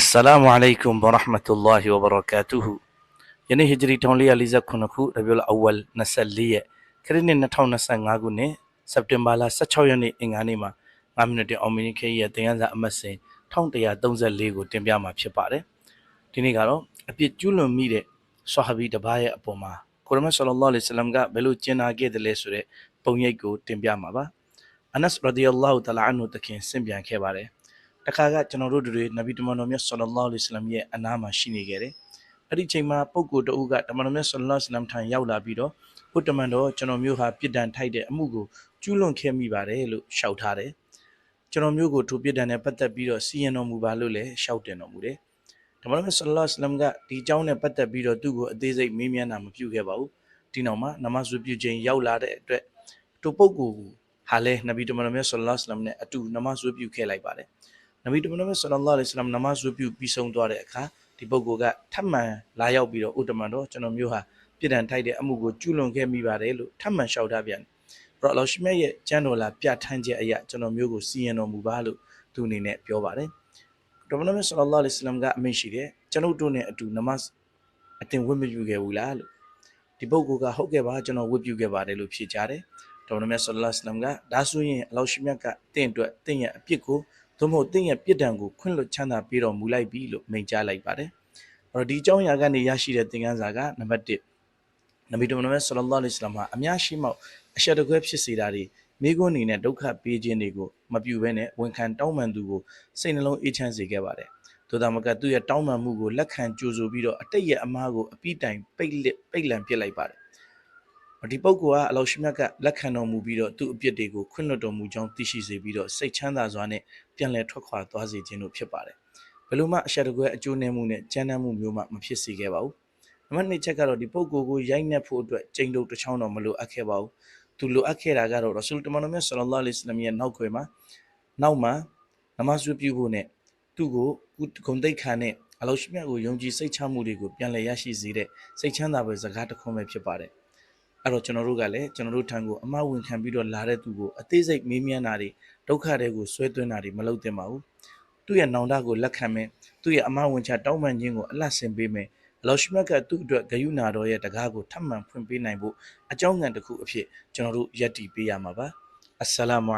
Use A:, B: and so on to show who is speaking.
A: السلام عليكم ورحمة الله وبركاته ယနေ့ဟဂျရီ1449ခုရဘီလ်အဝလ်24ရက်ခရစ်နှစ်2025ခုနှစ်စက်တင်ဘာလ16ရက်နေ့အင်္ဂါနေ့မှာ9မိနစ်တင်အောင်မီနီခေရဲ့တင်ရစာအမတ်စဉ်1134ကိုတင်ပြမှာဖြစ်ပါတယ်ဒီနေ့ကတော့အပြစ်ကျူးလွန်မိတဲ့ဆာဟဘီတစ်ပါးရဲ့အပေါ်မှာကိုရမတ်ဆလလောလ္လဟ်အလัยဟိဝါစလမ်ကဘယ်လိုကျင်နာခဲ့တယ်လဲဆိုတဲ့ပုံရိပ်ကိုတင်ပြမှာပါအနတ်ရဒီယလ္လာဟူတလာအန်ဟူတခင်ဆင့်ပြန်ခဲ့ပါတယ် တခါကကျွန်တော်တို့တို့နဗီတမန်တော်မြတ်ဆလလောလ္လဟ်အလိုင်မ်ရဲ့အနားမှာရှိနေခဲ့တယ်အဲ့ဒီချိန်မှာပုဂ္ဂိုလ်တဦးကတမန်တော်မြတ်ဆလလောလ္လဟ်အလိုင်မ်ထံရောက်လာပြီးတော့ဘုတမန်တော်ကျွန်တော်မျိုးဟာပြစ်ဒဏ်ထိုက်တဲ့အမှုကိုကျူးလွန်ခဲ့မိပါတယ်လို့ရှောက်ထားတယ်ကျွန်တော်မျိုးကိုထိုပြစ်ဒဏ်နဲ့ပတ်သက်ပြီးတော့စီရင်တော်မူပါလို့လည်းရှောက်တင်တော်မူတယ်တမန်တော်မြတ်ဆလလောလ္လဟ်အလိုင်မ်ကဒီအကြောင်းနဲ့ပတ်သက်ပြီးတော့သူ့ကိုအသေးစိတ်မေးမြန်းတာမပြုခဲ့ပါဘူးဒီနောက်မှာနမဇူပြုခြင်းရောက်လာတဲ့အတွက်သူပုဂ္ဂိုလ်ဟာလဲနဗီတမန်တော်မြတ်ဆလလောလ္လဟ်အလိုင်မ်နဲ့အတူနမဇူပြုခဲ့လိုက်ပါတယ် နဗီတမန်တော်ဆလ္လာလဟ်အလိုင်ဆလမ်နမတ်စုပြုပြီးဆုံးသွားတဲ့အခါဒီပုဂ္ဂိုလ်ကထပ်မံလာရောက်ပြီးတော့ဥတမန်တော်ကျွန်တော်မျိုးဟာပြည်တံထိုက်တဲ့အမှုကိုကျူးလွန်ခဲ့မိပါတယ်လို့ထပ်မံလျှောက်ထားပြန်ပရောလောရှိမြတ်ရဲ့ကျမ်းတော်လာပြဋ္ဌာန်းချက်အရကျွန်တော်မျိုးကိုစီရင်တော်မူပါလို့သူအနေနဲ့ပြောပါတယ်တော်မန်တော်ဆလ္လာလဟ်အလိုင်ဆလမ်ကအမိန့်ရှိတယ်ကျွန်ုပ်တို့နဲ့အတူနမတ်အတင်ဝတ်မပြုခဲ့ဘူးလားလို့ဒီပုဂ္ဂိုလ်ကဟုတ်ကဲ့ပါကျွန်တော်ဝတ်ပြုခဲ့ပါတယ်လို့ဖြေကြားတယ်တော်တော်များဆလ္လာလဟ်အလိုင်ဆလမ်ကဒါဆိုရင်အလောရှိမြတ်ကတင့်အတွက်တင့်ရဲ့အပြစ်ကို သို့မဟုတ်တင့်ရဲ့ပြစ်ဒဏ်ကိုခွင့်လွှတ်ချမ်းသာပေးတော်မူလိုက်ပြီလို့မိန့်ကြားလိုက်ပါတယ်အဲ့တော့ဒီအကြောင်းအရာကနေရရှိတဲ့သင်ခန်းစာကနံပါတ်1နဗီတော်မတ်ဆလလောလ္လဟ်အလัยဟိဝါစလမ်ဟာအများရှိမောက်အရှက်တကွဲဖြစ်စေတာတွေမိကွန်းအနေနဲ့ဒုက္ခပေးခြင်းတွေကိုမပြုဘဲနဲ့ဝန်ခံတောင်းပန်သူကိုစိတ်နှလုံးအေးချမ်းစေခဲ့ပါတယ်။သို့တော်မကသူ့ရဲ့တောင်းပန်မှုကိုလက်ခံကြိုဆိုပြီးတော့အတိတ်ရဲ့အမားကိုအပိတိုင်ပိတ်လစ်ပိတ်လံပစ်လိုက်ပါတယ်။ ဒီပုဂ္ဂိုလ်ကအလောရှိမြတ်ကလက်ခံတော်မူပြီးတော့သူ့အပြစ်တွေကိုခွင့်လွှတ်တော်မူကြောင်းသိရှိစေပြီးတော့စိတ်ချမ်းသာစွာနဲ့ပြန်လည်ထွက်ခွာသွားစေခြင်းတို့ဖြစ်ပါတယ်။ဘယ်လိုမှအရှက်တကွဲအကျိုးနည်းမှုနဲ့ကြမ်းတမ်းမှုမျိုးမှမဖြစ်စေခဲ့ပါဘူး။နံပါတ်2ချက်ကတော့ဒီပုဂ္ဂိုလ်ကိုရိုက်နှက်ဖို့အတွက်ကြိမ်တုပ်တစ်ချောင်းတော့မလိုအပ်ခဲ့ပါဘူး။သူလိုအပ်ခဲ့တာကတော့ရဆူလ်တမန်တော်မြတ်ဆလလောလ္လဟ်အလัยဟိဝါစလမ်ရဲ့နောက်ခွေမှာနောက်မှာနမတ်ဆွပြုဖို့နဲ့သူ့ကိုဂုံတိတ်ခံနဲ့အလောရှိမြတ်ကိုယုံကြည်စိတ်ချမှုတွေကိုပြန်လည်ရရှိစေတဲ့စိတ်ချမ်းသာပဲစကားတစ်ခွန်းပဲဖြစ်ပါတယ် အဲ့တော့ကျွန်တော်တို့ကလည်းကျွန်တော်တို့ထံကိုအမဝင်ခံပြီးတော့လာတဲ့သူကိုအသေးစိတ်မေးမြန်းတာတွေဒုက္ခတွေကိုဆွဲသွင်းတာတွေမလုပ်သင့်ပါဘူးသူ့ရဲ့နောင်တကိုလက်ခံမယ်သူ့ရဲ့အမဝင်ချတောင်းပန်ခြင်းကိုအလတ်ဆင်ပေးမယ်အလောရှိမြတ်ကသူ့အတွက်ဂယုဏတော်ရဲ့တကားကိုထပ်မံဖွင့်ပေးနိုင်ဖို့အကြောင်းငံတစ်ခုအဖြစ်ကျွန်တော်တို့ယက်တီပေးရမှာပါအစ္စလာမု